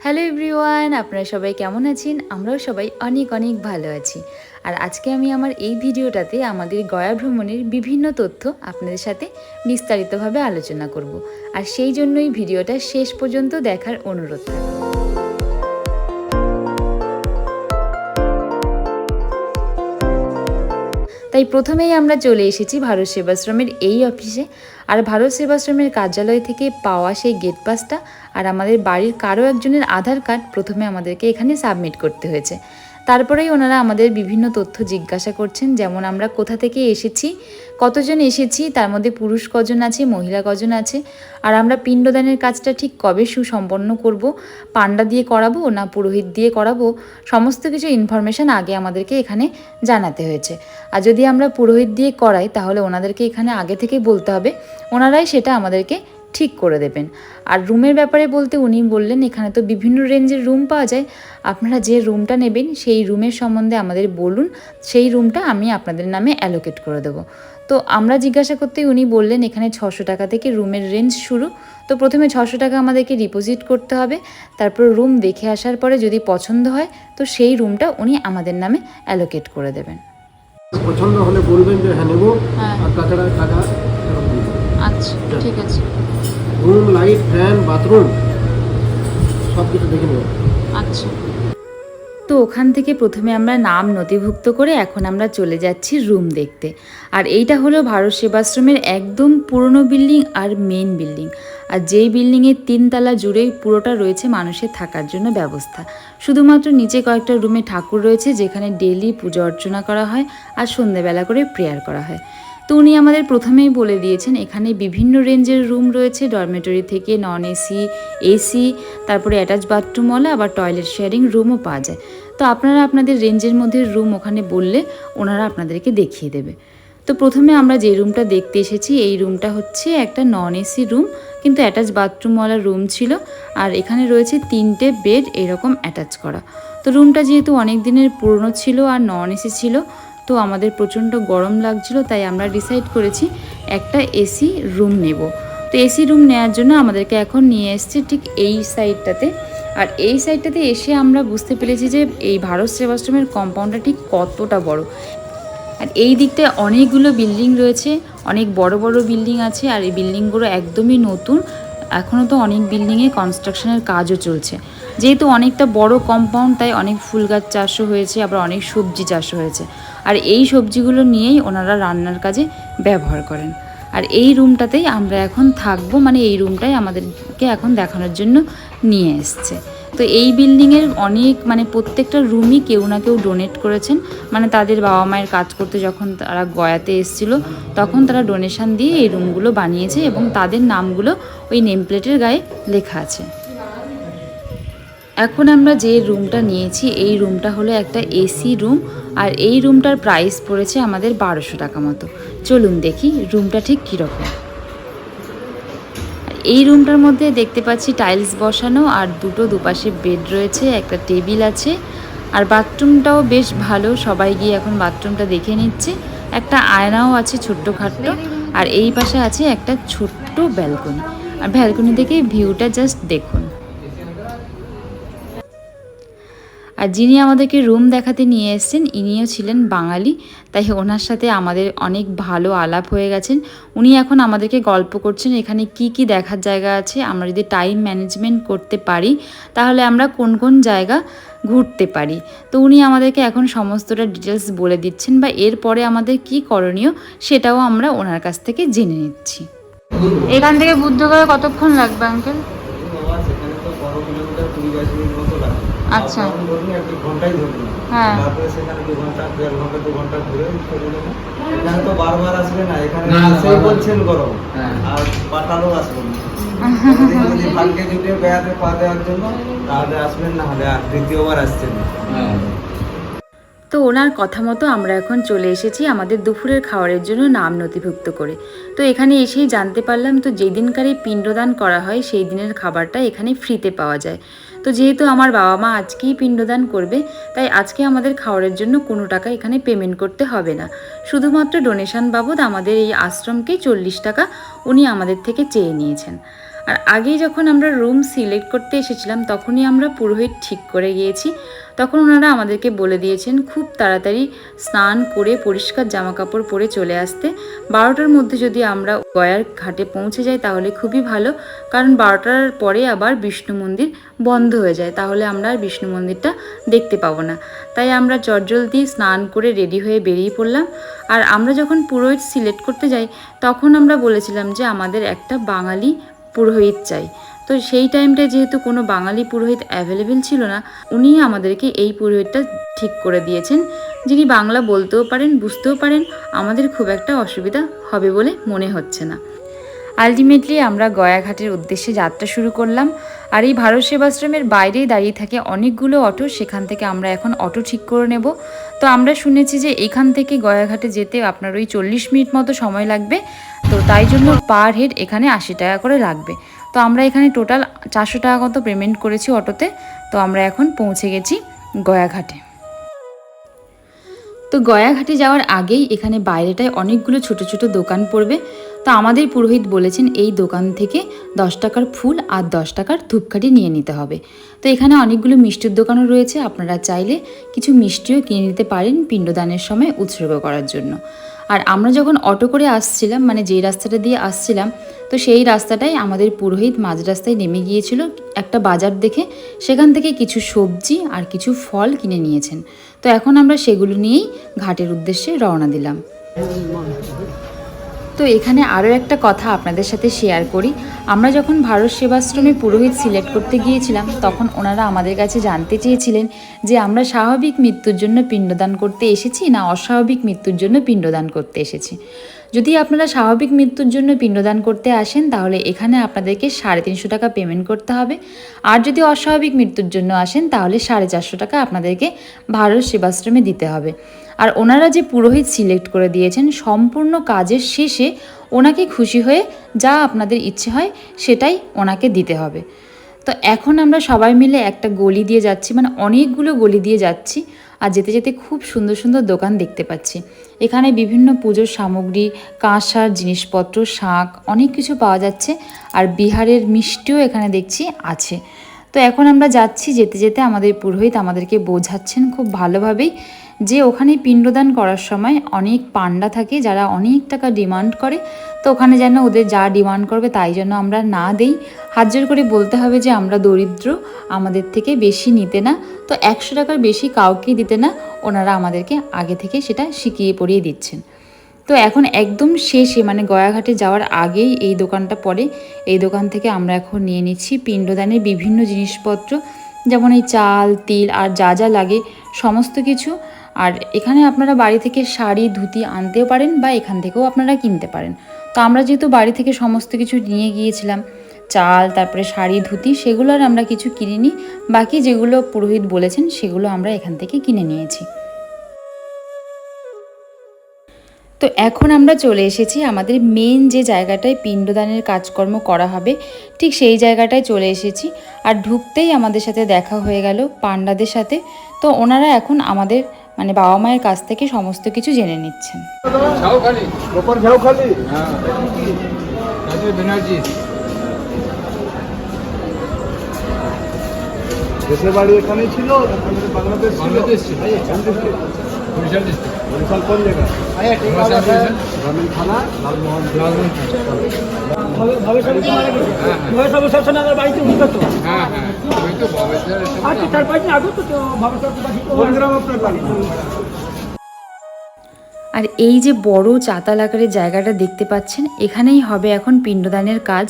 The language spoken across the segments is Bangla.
হ্যালো এভরিওয়ান, আপনারা সবাই কেমন আছেন? আমরাও সবাই অনেক অনেক ভালো আছি। আর আজকে আমি আমার এই ভিডিওটাতে আমাদের গয়া ভ্রমণের বিভিন্ন তথ্য আপনাদের সাথে বিস্তারিতভাবে আলোচনা করব। আর সেই জন্যই ভিডিওটা শেষ পর্যন্ত দেখার অনুরোধ। থাকবে তাই প্রথমেই আমরা চলে এসেছি ভারত সেবাশ্রমের এই অফিসে। আর ভারত সেবাশ্রমের কার্যালয় থেকে পাওয়া সেই গেট পাসটা আর আমাদের বাড়ির কারও একজনের আধার কার্ড প্রথমে আমাদেরকে এখানে সাবমিট করতে হয়েছে। তারপরেই ওনারা আমাদের বিভিন্ন তথ্য জিজ্ঞাসা করছেন, যেমন আমরা কোথা থেকে এসেছি, কতজন এসেছি, তার মধ্যে পুরুষ কজন আছে, মহিলা কজন আছে, আর আমরা পিণ্ডদানের কাজটা ঠিক কবে সুসম্পন্ন করব, পান্ডা দিয়ে করাবো না পুরোহিত দিয়ে করাবো, সমস্ত কিছু ইনফরমেশান আগে আমাদেরকে এখানে জানাতে হয়েছে। আর যদি আমরা পুরোহিত দিয়ে করাই, তাহলে ওনাদেরকে এখানে আগে থেকে বলতে হবে, ওনারাই সেটা আমাদেরকে ঠিক করে দেবেন। আর রুমের ব্যাপারে বলতে উনি বললেন এখানে তো বিভিন্ন রেঞ্জের রুম পাওয়া যায়। আপনারা যে রুমটা নেবেন সেই রুমের সম্বন্ধে আমাদের বলুন। সেই রুমটা আমি আপনাদের নামে অ্যালোকেট করে দেবো। তো আমরা জিজ্ঞাসা করতেই উনি বললেন এখানে ছশো টাকা থেকে রুমের রেঞ্জ শুরু। তো প্রথমে ছশো টাকা আমাদেরকে ডিপোজিট করতে হবে। তারপর রুম দেখে আসার পরে যদি পছন্দ হয় তো সেই রুমটা উনি আমাদের নামে অ্যালোকেট করে দেবেন। পছন্দ হলে বলবেন যে হ্যাঁ নেব। হ্যাঁ। আর টাকা। আচ্ছা ঠিক আছে। রুম লাইট ফ্যান বাথরুম সব কিছু দেখে নেব। আচ্ছা। তো ওখান থেকে প্রথমে আমরা নাম নথিভুক্ত করে এখন আমরা চলে যাচ্ছি রুম দেখতে। আর এইটা হলো ভারত সেবাশ্রমের একদম পুরনো বিল্ডিং আর মেন বিল্ডিং। আর যেই বিল্ডিংয়ের তিনতলা জুড়েই পুরোটা রয়েছে মানুষের থাকার জন্য ব্যবস্থা। শুধুমাত্র নিচে কয়েকটা রুমে ঠাকুর রয়েছে যেখানে ডেলি পূজা অর্চনা করা হয় আর সন্ধেবেলা করে প্রেয়ার করা হয়। তো উনি আমাদের প্রথমেই বলে দিয়েছেন, এখানে বিভিন্ন রেঞ্জের রুম রয়েছে ডরমেটরি থেকে নন এসি এসি তারপরে অ্যাটাচ বাথরুমওয়ালা আবার টয়লেট শেয়ারিং রুমও পাওয়া যায়। তো আপনারা আপনাদের রেঞ্জের মধ্যে রুম ওখানে বললে ওনারা আপনাদেরকে দেখিয়ে দেবে। তো প্রথমে আমরা যে রুমটা দেখতে এসেছি, এই রুমটা হচ্ছে একটা নন এসি রুম কিন্তু অ্যাটাচ বাথরুমওয়ালা রুম ছিল, আর এখানে রয়েছে তিনটে বেড এরকম অ্যাটাচ করা। তো রুমটা যেহেতু অনেক দিনের পুরনো ছিল আর নন এসি ছিল তো আমাদের প্রচণ্ড গরম লাগছিল, তাই আমরা ডিসাইড করেছি একটা এসি রুম নেব। তো এসি রুম নেওয়ার জন্য আমাদেরকে এখন নিয়ে এসছে ঠিক এই সাইডটাতে আর এই সাইডটাতে এসে আমরা বুঝতে পেরেছি যে এই ভারত সেবাশ্রমের কম্পাউন্ডটা ঠিক কতটা বড়। আর এই দিকটায় অনেকগুলো বিল্ডিং রয়েছে, অনেক বড় বড় বিল্ডিং আছে, আর এই বিল্ডিংগুলো একদমই নতুন। এখনও তো অনেক বিল্ডিংয়ে কনস্ট্রাকশনের কাজও চলছে। যেহেতু অনেকটা বড় কম্পাউন্ড তাই অনেক ফুল গাছ চাষও হয়েছে, আবার অনেক সবজি চাষও হয়েছে। আর এই সবজিগুলো নিয়েই ওনারা রান্নার কাজে ব্যবহার করেন। আর এই রুমটাতেই আমরা এখন থাকব মানে এই রুমটাই আমাদেরকে এখন দেখানোর জন্য নিয়ে এসছে। তো এই বিল্ডিংয়ের অনেক মানে প্রত্যেকটা রুমই কেউ না কেউ ডোনেট করেছেন। মানে তাদের বাবা মায়ের কাজ করতে যখন তারা গয়াতে এসেছিল, তখন তারা ডোনেশন দিয়ে এই রুমগুলো বানিয়েছে এবং তাদের নামগুলো ওই নেম প্লেটের গায়ে লেখা আছে। এখন আমরা যে রুমটা নিয়েছি, এই রুমটা হলো একটা এসি রুম আর এই রুমটার প্রাইস পড়েছে আমাদের বারোশো টাকা মতো। চলুন দেখি রুমটা ঠিক কীরকম। এই রুমটার মধ্যে দেখতে পাচ্ছি টাইলস বসানো আর দুটো দুপাশে বেড রয়েছে, একটা টেবিল আছে। আর বাথরুমটাও বেশ ভালো, সবাই গিয়ে এখন বাথরুমটা দেখে নিচ্ছে। একটা আয়নাও আছে ছোট্ট খাট্ট আর এই পাশে আছে একটা ছোট্ট ব্যালকনি আর ব্যালকনি থেকে ভিউটা জাস্ট দেখুন। আর যিনি আমাদেরকে রুম দেখাতে নিয়ে এসেছেন ইনিও ছিলেন বাঙালি। তাই ওনার সাথে আমাদের অনেক ভালো আলাপ হয়ে গেছেন। উনি এখন আমাদেরকে গল্প করছেন এখানে কি কি দেখার জায়গা আছে আমরা যদি টাইম ম্যানেজমেন্ট করতে পারি তাহলে আমরা কোন কোন জায়গা ঘুরতে পারি। তো উনি আমাদেরকে এখন সমস্তটা ডিটেলস বলে দিচ্ছেন বা এরপরে আমাদের কি করণীয় সেটাও আমরা ওনার কাছ থেকে জেনে নিচ্ছি। এখান থেকে বুদ্ধগয়া কতক্ষণ লাগবে আঙ্কেল আচ্ছা। ঘন্টাই হ্যাঁ। তারপরে সেখানে দু ঘণ্টা দেড় ঘণ্টা দু ঘণ্টা ঘুরে এখানে তো বারবার আসবে না এখানে না, না, সেই বারবার- বলছেন গরম। হ্যাঁ। আর পাতালও আসবেন যদি ভাগ্যে জুটে বেড়াতে পা দেওয়ার জন্য তাহলে আসবেন না হলে আর দ্বিতীয়বার আসছেন। হ্যাঁ। তো ওনার কথা মতো আমরা এখন চলে এসেছি আমাদের দুপুরের খাবারের জন্য নাম নথিভুক্ত করে। তো এখানে এসেই জানতে পারলাম তো যেই দিনকারে পিণ্ডদান করা হয় সেই দিনের খাবারটা এখানে ফ্রিতে পাওয়া যায়। তো যেহেতু আমার বাবা মা আজকেই পিণ্ডদান করবে, তাই আজকে আমাদের খাওয়ারের জন্য কোনো টাকা এখানে পেমেন্ট করতে হবে না। শুধুমাত্র ডোনেশন বাবদ আমাদের এই আশ্রমকে চল্লিশ টাকা উনি আমাদের থেকে চেয়ে নিয়েছেন। আর আগেই যখন আমরা রুম সিলেক্ট করতে এসেছিলাম, তখনই আমরা পুরোহিত ঠিক করে গিয়েছি। তখন ওনারা আমাদেরকে বলে দিয়েছেন, খুব তাড়াতাড়ি স্নান করে পরিষ্কার জামা কাপড় পরে চলে আসতে। বারোটার মধ্যে যদি আমরা গয়ার ঘাটে পৌঁছে যাই, তাহলে খুবই ভালো। কারণ বারোটার পরে আবার বিষ্ণু মন্দির বন্ধ হয়ে যায়, তাহলে আমরা আর বিষ্ণু মন্দিরটা দেখতে পাবো না। তাই আমরা চটজলদি স্নান করে রেডি হয়ে বেরিয়ে পড়লাম। আর আমরা যখন পুরোহিত সিলেক্ট করতে যাই, তখন আমরা বলেছিলাম যে আমাদের একটা বাঙালি পুরোহিত চাই। তো সেই টাইমটায় যেহেতু কোনো বাঙালি পুরোহিত অ্যাভেলেবেল ছিল না উনি আমাদেরকে এই পুরোহিতটা ঠিক করে দিয়েছেন। যিনি বাংলা বলতেও পারেন, বুঝতেও পারেন, আমাদের খুব একটা অসুবিধা হবে বলে মনে হচ্ছে না। আলটিমেটলি আমরা গয়াঘাটের উদ্দেশ্যে যাত্রা শুরু করলাম। আর এই ভারত সেবাশ্রমের বাইরেই দাঁড়িয়ে থাকে অনেকগুলো অটো, সেখান থেকে আমরা এখন অটো ঠিক করে নেব। তো আমরা শুনেছি যে এখান থেকে গয়াঘাটে যেতে আপনার ওই চল্লিশ মিনিট মতো সময় লাগবে। তো তাই জন্য পার হেড এখানে আশি টাকা করে লাগবে। তো আমরা এখানে টোটাল চারশো টাকা মতো পেমেন্ট করেছি অটোতে? তো আমরা এখন পৌঁছে গেছি গয়াঘাটে। তো গয়াঘাটে যাওয়ার আগেই এখানে বাইরেটায় অনেকগুলো ছোট ছোট দোকান পড়বে। তো আমাদের পুরোহিত বলেছেন এই দোকান থেকে দশ টাকার ফুল আর দশ টাকার ধূপকাঠি নিয়ে নিতে হবে। তো এখানে অনেকগুলো মিষ্টির দোকানও রয়েছে, আপনারা চাইলে কিছু মিষ্টিও কিনে নিতে পারেন পিণ্ডদানের সময় উৎসর্গ করার জন্য। আর আমরা যখন অটো করে আসছিলাম মানে যেই রাস্তাটা দিয়ে আসছিলাম, তো সেই রাস্তাটাই আমাদের পুরোহিত মাঝ রাস্তায় নেমে গিয়েছিল একটা বাজার দেখে। সেখান থেকে কিছু সবজি আর কিছু ফল কিনে নিয়েছেন। তো এখন আমরা সেগুলো নিয়েই ঘাটের উদ্দেশ্যে রওনা দিলাম। তো এখানে আরও একটা কথা আপনাদের সাথে শেয়ার করি। আমরা যখন ভারত সেবাশ্রমে পুরোহিত সিলেক্ট করতে গিয়েছিলাম, তখন ওনারা আমাদের কাছে জানতে চেয়েছিলেন যে আমরা স্বাভাবিক মৃত্যুর জন্য পিণ্ডদান করতে এসেছি না অস্বাভাবিক মৃত্যুর জন্য পিণ্ডদান করতে এসেছি। যদি আপনারা স্বাভাবিক মৃত্যুর জন্য পিণ্ডদান করতে আসেন, তাহলে এখানে আপনাদেরকে সাড়ে তিনশো টাকা পেমেন্ট করতে হবে। আর যদি অস্বাভাবিক মৃত্যুর জন্য আসেন, তাহলে সাড়ে চারশো টাকা আপনাদেরকে ভারত সেবাশ্রমে দিতে হবে। আর ওনারা যে পুরোহিত সিলেক্ট করে দিয়েছেন, সম্পূর্ণ কাজের শেষে ওনাকে খুশি হয়ে যা আপনাদের ইচ্ছে হয়, সেটাই ওনাকে দিতে হবে। তো এখন আমরা সবাই মিলে একটা গলি দিয়ে যাচ্ছি মানে অনেকগুলো গলি দিয়ে যাচ্ছি। আর যেতে যেতে খুব সুন্দর সুন্দর দোকান দেখতে পাচ্ছি। এখানে বিভিন্ন পুজোর সামগ্রী, কাঁসার, জিনিসপত্র শাক অনেক কিছু পাওয়া যাচ্ছে আর বিহারের মিষ্টিও এখানে দেখছি আছে। তো এখন আমরা যাচ্ছি যেতে যেতে আমাদের পুরোহিত আমাদেরকে বোঝাচ্ছেন খুব ভালোভাবেই যে ওখানে পিণ্ডদান করার সময় অনেক পান্ডা থাকে যারা অনেক টাকা ডিমান্ড করে, তো ওখানে যেন ওদের যা ডিমান্ড করবে তাই জন্য আমরা না দেই হাত জোর করে বলতে হবে যে আমরা দরিদ্র, আমাদের থেকে বেশি নিতে না। তো একশো টাকার বেশি কাউকেই দিতে না, ওনারা আমাদেরকে আগে থেকে সেটা শিখিয়ে পড়িয়ে দিচ্ছেন। তো এখন একদম শেষে মানে গয়াঘাটে যাওয়ার আগেই এই দোকানটা পড়ে। এই দোকান থেকে আমরা এখন নিয়ে নিচ্ছি পিণ্ডদানের বিভিন্ন জিনিসপত্র, যেমন এই চাল, তিল আর যা যা লাগে সমস্ত কিছু। আর এখানে আপনারা বাড়ি থেকে শাড়ি, ধুতি আনতেও পারেন বা এখান থেকেও আপনারা কিনতে পারেন। তো আমরা যেহেতু বাড়ি থেকে সমস্ত কিছু নিয়ে গিয়েছিলাম চাল তারপরে শাড়ি ধুতি সেগুলো আর আমরা কিছু কিনিনি। বাকি যেগুলো পুরোহিত বলেছেন সেগুলো আমরা এখান থেকে কিনে নিয়েছি। তো এখন আমরা চলে এসেছি আমাদের মেন যে জায়গাটায় পিণ্ডদানের কাজকর্ম করা হবে ঠিক সেই জায়গাটায় চলে এসেছি। আর ঢুকতেই আমাদের সাথে দেখা হয়ে গেল পান্ডাদের সাথে। তো ওনারা এখন আমাদের মানে বাবা মায়ের কাছ থেকে সমস্ত কিছু জেনে নিচ্ছেন। দেশের বাড়ি এখানেই ছিল বাংলাদেশ ছিল? বাংলাদেশ ছিল। কোন district? বরিশাল ডিস্ট্রিক্ট বরিশাল কোন জায়গা? গ্রামীণ থানা লালমোহন হ্যাঁ হ্যাঁ। ওই তো বাবাজার কোন গ্রাম আপনার বাড়ি? আর এই যে বড় চাতাল আকারের জায়গাটা দেখতে পাচ্ছেন, এখানেই হবে এখন পিণ্ডদানের কাজ।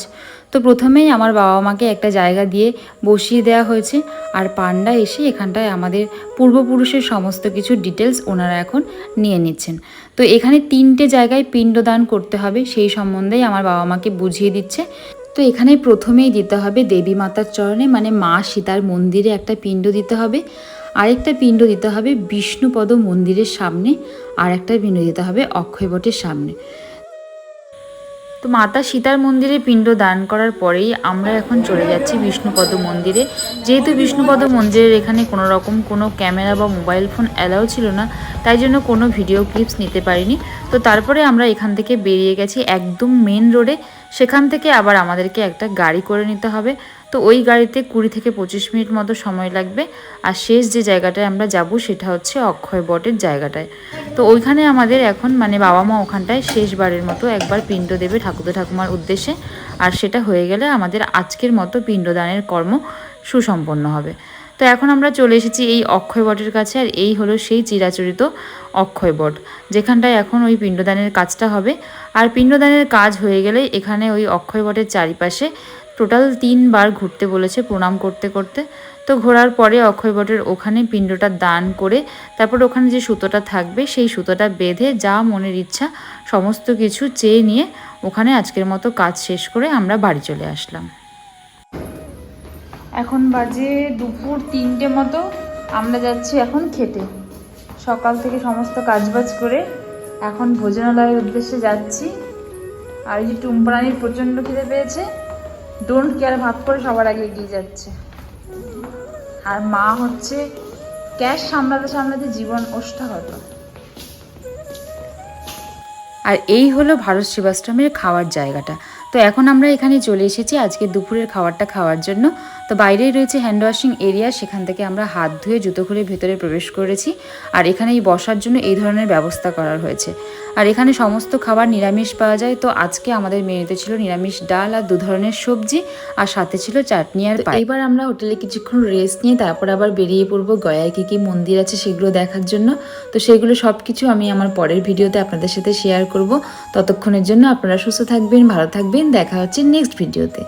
তো প্রথমেই আমার বাবা মাকে একটা জায়গা দিয়ে বসিয়ে দেওয়া হয়েছে, আর পান্ডা এসে এখানটায় আমাদের পূর্বপুরুষের সমস্ত কিছু ডিটেলস ওনারা এখন নিয়ে নিচ্ছেন। তো এখানে তিনটে জায়গায় পিণ্ডদান করতে হবে, সেই সম্বন্ধেই আমার বাবা মাকে বুঝিয়ে দিচ্ছে। তো এখানে প্রথমেই দিতে হবে দেবী মাতার চরণে মানে মা সীতার মন্দিরে একটা পিণ্ড দিতে হবে। আরেকটা পিণ্ড দিতে হবে বিষ্ণুপদ মন্দিরের সামনে আর একটা পিণ্ড দিতে হবে অক্ষয়বটের সামনে। তো মাতা সীতার মন্দিরে পিণ্ড দান করার পরেই আমরা এখন চলে যাচ্ছি বিষ্ণুপদ মন্দিরে। যেহেতু বিষ্ণুপদ মন্দিরের এখানে কোনো রকম কোনো ক্যামেরা বা মোবাইল ফোন অ্যালাউ ছিল না, তাই জন্য কোনো ভিডিও ক্লিপস নিতে পারিনি। তো তারপরে আমরা এখান থেকে বেরিয়ে গেছি একদম মেন রোডে। সেখান থেকে আবার আমাদেরকে একটা গাড়ি করে নিতে হবে। তো ওই গাড়িতে কুড়ি থেকে পঁচিশ মিনিট মতো সময় লাগবে। আর শেষ যে জায়গাটায় আমরা যাব সেটা হচ্ছে অক্ষয় বটের জায়গাটায়। তো ওইখানে আমাদের এখন মানে বাবা মা ওখানটায় শেষবারের মতো একবার পিণ্ড দেবে ঠাকুর ঠাকুমার উদ্দেশ্যে। আর সেটা হয়ে গেলে আমাদের আজকের মতো পিণ্ডদানের কর্ম সুসম্পন্ন হবে। তো এখন আমরা চলে এসেছি এই অক্ষয় বটের কাছে, আর এই হলো সেই চিরাচরিত অক্ষয় বট, যেখানটায় এখন ওই পিণ্ডদানের কাজটা হবে। আর পিণ্ডদানের কাজ হয়ে গেলে এখানে ওই অক্ষয় বটের চারিপাশে টোটাল তিনবার ঘুরতে বলেছে প্রণাম করতে করতে। তো ঘোরার পরে অক্ষয় বটের ওখানে পিণ্ডটা দান করে তারপর ওখানে যে সুতোটা থাকবে সেই সুতোটা বেঁধে যা মনের ইচ্ছা সমস্ত কিছু চেয়ে নিয়ে ওখানে আজকের মতো কাজ শেষ করে আমরা বাড়ি চলে আসলাম। এখন বাজে দুপুর তিনটে মতো। আমরা যাচ্ছি এখন খেতে। সকাল থেকে সমস্ত কাজবাজ করে এখন ভোজনালয়ের উদ্দেশ্যে যাচ্ছি। আর এই যে টুম্পানির প্রচণ্ড খিদে পেয়েছে ডোন্ট কেয়ার ভাব করে সবার আগে এগিয়ে যাচ্ছে। আর মা হচ্ছে ক্যাশ সামলাতে সামলাতে জীবন ওষ্ঠা হতো আর এই হলো ভারত সেবাশ্রমের খাওয়ার জায়গাটা। তো এখন আমরা এখানে চলে এসেছি আজকে দুপুরের খাবারটা খাওয়ার জন্য। তো বাইরেই রয়েছে হ্যান্ড ওয়াশিং এরিয়া সেখান থেকে আমরা হাত ধুয়ে জুতো খুলে ভেতরে প্রবেশ করেছি। আর এখানে এই বসার জন্য এই ধরনের ব্যবস্থা করা হয়েছে। আর এখানে সমস্ত খাবার নিরামিষ পাওয়া যায়। তো আজকে আমাদের মেনুতে ছিল নিরামিষ ডাল আর দু ধরনের সবজি, আর সাথে ছিল চাটনি আর। এবার আমরা হোটেলে কিছুক্ষণ রেস্ট নিয়ে তারপর আবার বেরিয়ে পড়ব। গয়ায় কী কী মন্দির আছে সেগুলো দেখার জন্য। তো সেগুলো সব কিছু আমি আমার পরের ভিডিওতে আপনাদের সাথে শেয়ার করব। ততক্ষণের জন্য আপনারা সুস্থ থাকবেন, ভালো থাকবেন। দেখা হচ্ছে নেক্সট ভিডিওতে।